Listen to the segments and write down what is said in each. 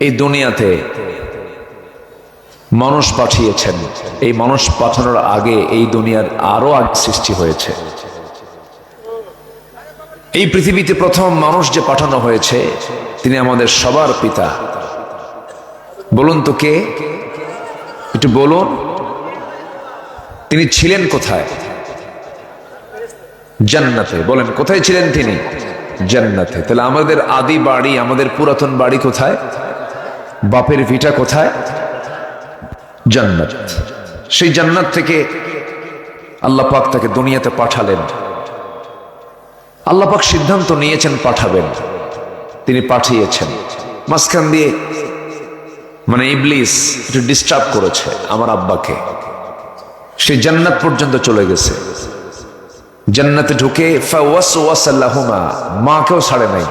এই দুনিয়াতে মানুষ পাঠিয়েছেন। এই মানুষ পাঠানোর আগে এই দুনিয়ার আরও আগে সৃষ্টি হয়েছে। এই পৃথিবীতে প্রথম মানুষ যে পাঠানো হয়েছে, তিনি আমাদের সবার পিতা। বলুন তো কে? একটু বলুন। তিনি ছিলেন কোথায়? জান্নাতে। বলেন, কোথায় ছিলেন তিনি? জান্নাতে। তাহলে আমাদের আদি বাড়ি, আমাদের পুরাতন বাড়ি কোথায়? বাপের ভিটা কোথায়? জান্নাত। সেই জান্নাত থেকে আল্লাহ পাক তাকে দুনিয়াতে পাঠালেন। আল্লাহ পাক সিদ্ধান্ত নিয়েছেন পাঠাবেন। তিনি পাঠিয়েছেন। মাঝখান দিয়ে মানে ইবলিস একটু ডিস্টার্ব করেছে আমার আব্বাকে। সে জান্নাত পর্যন্ত চলে গেছে। জান্নাতে ঢুকে ফাওয়াসওয়াসা লাহুমা, মাকেও ছাড়ে নাই।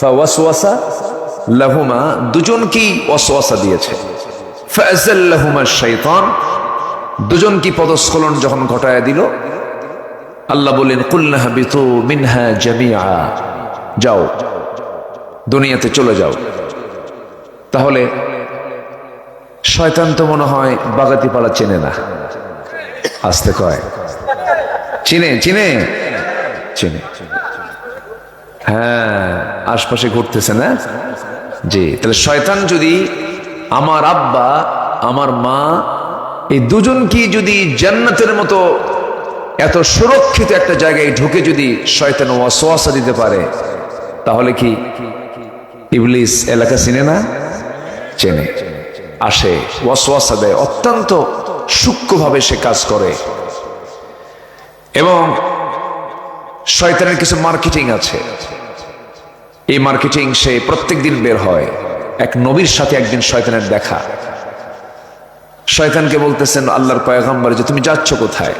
ফাওয়াসওয়াসা লাহুমা দুজন কি ওয়াসওয়াসা দিয়েছে। ফাযাল্লাহুমা শাইতান, দুজন কি পদস্খলন যখন ঘটায় দিল? আল্লাহ বললেন কুল্লা হাবিতু মিনহা জামিআ। যাও, দুনিয়াতে চলে যাও। তাহলে শয়তান তো মনে হয় বাগাতিপাড়া চেনে না। আসতে কয়। চিনে চিনে। চিনে হ্যাঁ আশপাশে ঘুরতেছে না? জি, তাহলে শয়তান যদি আমার আব্বা, আমার মা, এই দুজন কি যদি জান্নাতের মতো এত সুরক্ষিত একটা জায়গায় ঢুকে যদি শয়তান ওয়াসওয়াসা দিতে পারে, তাহলে কি ইবলিস এলাকা চিনে না? চেনে। আসে, ওয়াসওয়াসা দেয়। অত্যন্ত সূক্ষ্মভাবে সে কাজ করে। এবং শয়তানের কিছু মার্কেটিং আছে। এই মার্কেটিং সে প্রত্যেক দিন বের হয়। এক নবীর সাথে একদিন শয়তানের দেখা। শয়তানকে বলতেছেন, আল্লাহর পয়গম্বর, যে তুমি যাচ্ছ কোথায়?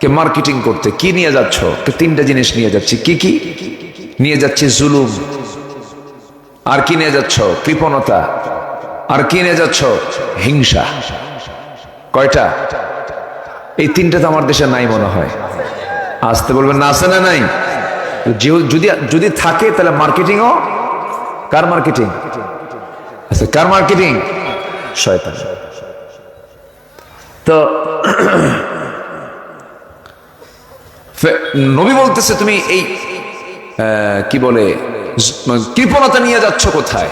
কে মার্কেটিং করতে? কি নিয়ে যাচ্ছ? তিনটা জিনিস নিয়ে যাচ্ছি? কি কি? নিয়ে যাচ্ছি জুলুম। আর কি নিয়ে যাচ্ছ? কৃপণতা। আর কি নিয়ে যাচ্ছ? হিংসা। কয়টা? এই তিনটা তো আমার দেশে নাই মনে হয়। আসতে বলবেন না, আছে না নাই? যদি যদি থাকে, তাহলে মার্কেটিংও কার মার্কেটিং আচ্ছা কার মার্কেটিং শয়তান। তো নবী বলতেছে, তুমি এই কি বলে কৃপণতা নিয়ে যাচ্ছ কোথায়?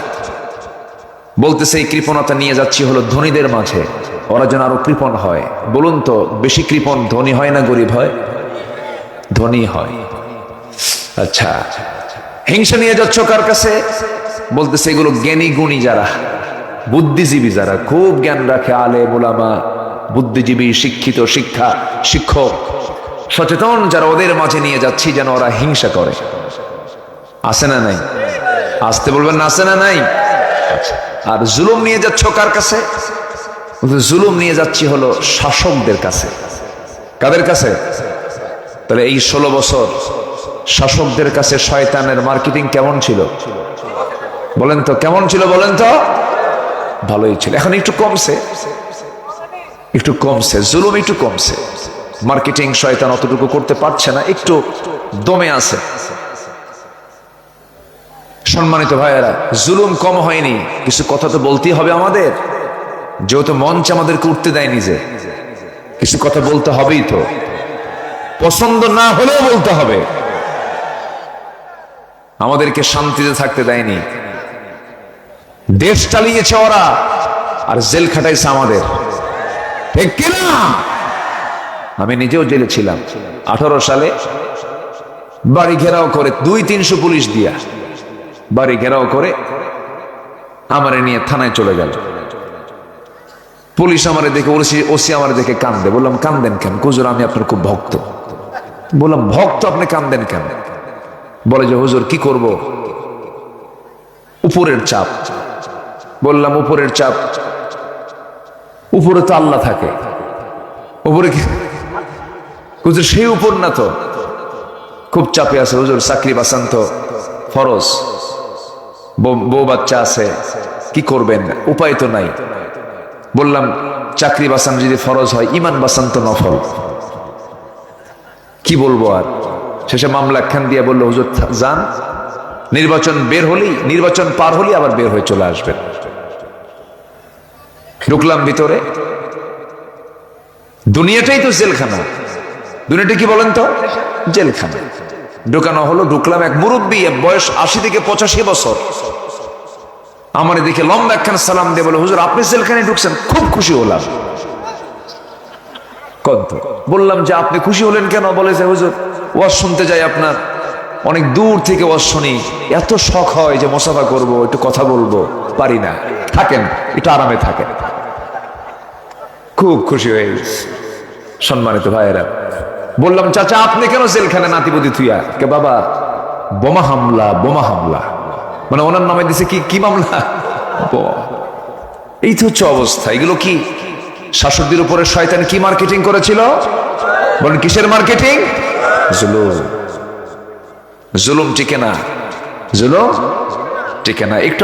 বলতেছে, এই কৃপণতা নিয়ে যাচ্ছি হলো ধনীদের মাঝে। ওরা যেন আরও কৃপণ হয়। বলুন তো, বেশি কৃপণ ধনী হয় না গরিব হয়? ধনী হয়। আচ্ছা হিংসা নিয়ে যাচ্ছ কার কাছে? বলতেছে, এগুলো জ্ঞানী গুণী যারা, বুদ্ধিজীবী যারা, খুব জ্ঞান রাখে আলে মোলামা বুদ্ধিজীবী, শিক্ষিত, শিক্ষা, শিক্ষক, সচেতন যারা ওদের মাঝে নিয়ে যাচ্ছি যেন ওরা হিংসা করে। আসে না নাই? আসতে বলবেন না, আছে না নাই। আর জুলুম নিয়ে যাচ্ছ কার কাছে? জুলুম নিয়ে যাচ্ছি হলো শাসকদের কাছে। কাদের কাছে? তাহলে এই ষোলো বছর শাসকদের কাছে শয়তানের মার্কেটিং কেমন ছিল? বলেন তো, কেমন ছিল বলেন তো? ভালোই ছিল। এখন একটু কমছে। একটু কমছে। জুলুম একটু কমছে। মার্কেটিং শয়তান অতটুকু করতে পারছে না, একটু দমে আছে। সম্মানিত ভাইয়েরা, জুলুম কম হয়নি, কিছু কথা তো বলতেই হবে আমাদের। যেহেতু মঞ্চ আমাদেরকে উঠতে দেয়নি যে, কিছু কথা বলতে হবেই তো। পছন্দ না হলেও বলতে হবে। আমাদেরকে শান্তিতে থাকতে দেয়নি। দেশ চালিয়েছে ওরা, আর জেল খাটাইছে আমাদের। ঠিক কিনা? আমি নিজেও জেলে ছিলাম। আঠারো সালে বাড়ি ঘেরাও করে দুই তিনশো পুলিশ দিয়া বাড়ি ঘেরাও করে আমারে নিয়ে থানায় চলে গেল। পুলিশ আমারে দেখে, ওসি ওসি আমারে দেখে কান্দে। বললাম, কান্দেন কেন? কুজুর আমি আপনার খুব ভক্ত। বললাম, ভক্ত আপনি কান্দেন কেন? বলে যে, হুজুর, কি করব? উপরের চাপ। বললাম, উপরের চাপ, উপরে তো আল্লাহ থাকে। উপরে হুজুর, সেই উপর না তো। খুব চাপে আছে। হুজুর, চাকরি বাসান তো ফরজ। বউ- বাচ্চা আছে, কি করবেন? উপায় তো নাই। বললাম, চাকরি বাসান যদি ফরজ হয়, ইমান বাসান তো নফল। কি বলব আর? শেষে মামলা একখান দিয়ে বলল, হুজুর, যান। নির্বাচন বের হলেই, নির্বাচন পার হলেই আবার বের হয়ে চলে আসবেন। ঢুকলাম ভিতরে। দুনিয়াটাই তো জেলখানা। দুনিয়াটা কি বলেন তো? জেলখানা। ঢুকানো হলো, ঢুকলাম এক মুরব্বী বয়স আশি থেকে পঁচাশি বছর। আমার এদিকে লম্বা একখান সালাম দিয়ে বলে, হুজুর, আপনি সেলখানে ঢুকছেন, খুব খুশি হলাম। কত বললাম যে, আপনি খুশি হলেন কেন? বলে যে, হুজুর, ওয়াজ শুনতে যাই আপনার। অনেক দূর থেকে ওয়াজ শুনি। এত শখ হয় যে মোসাফা করব, একটু কথা বলব, পারি না। থাকেন, একটু আরামে থাকেন। খুব খুশি হয়ে গেছে, সম্মানিত ভাইয়েরা। বললাম, চাচা, আপনি কেন জেলখানে নাতিপতি থুইয়া? কে, বাবা, বোমা হামলা বোমা হামলা। মানে ওনার নামে দিছে কি কি মামলা? এই তো হচ্ছে অবস্থা। এগুলো কি? শাসকদের উপরে শয়তান কি মার্কেটিং করেছিল? বলেন, কিসের মার্কেটিং জুলুম। জুলুম টিকে না। জুলুম টিকে না। একটু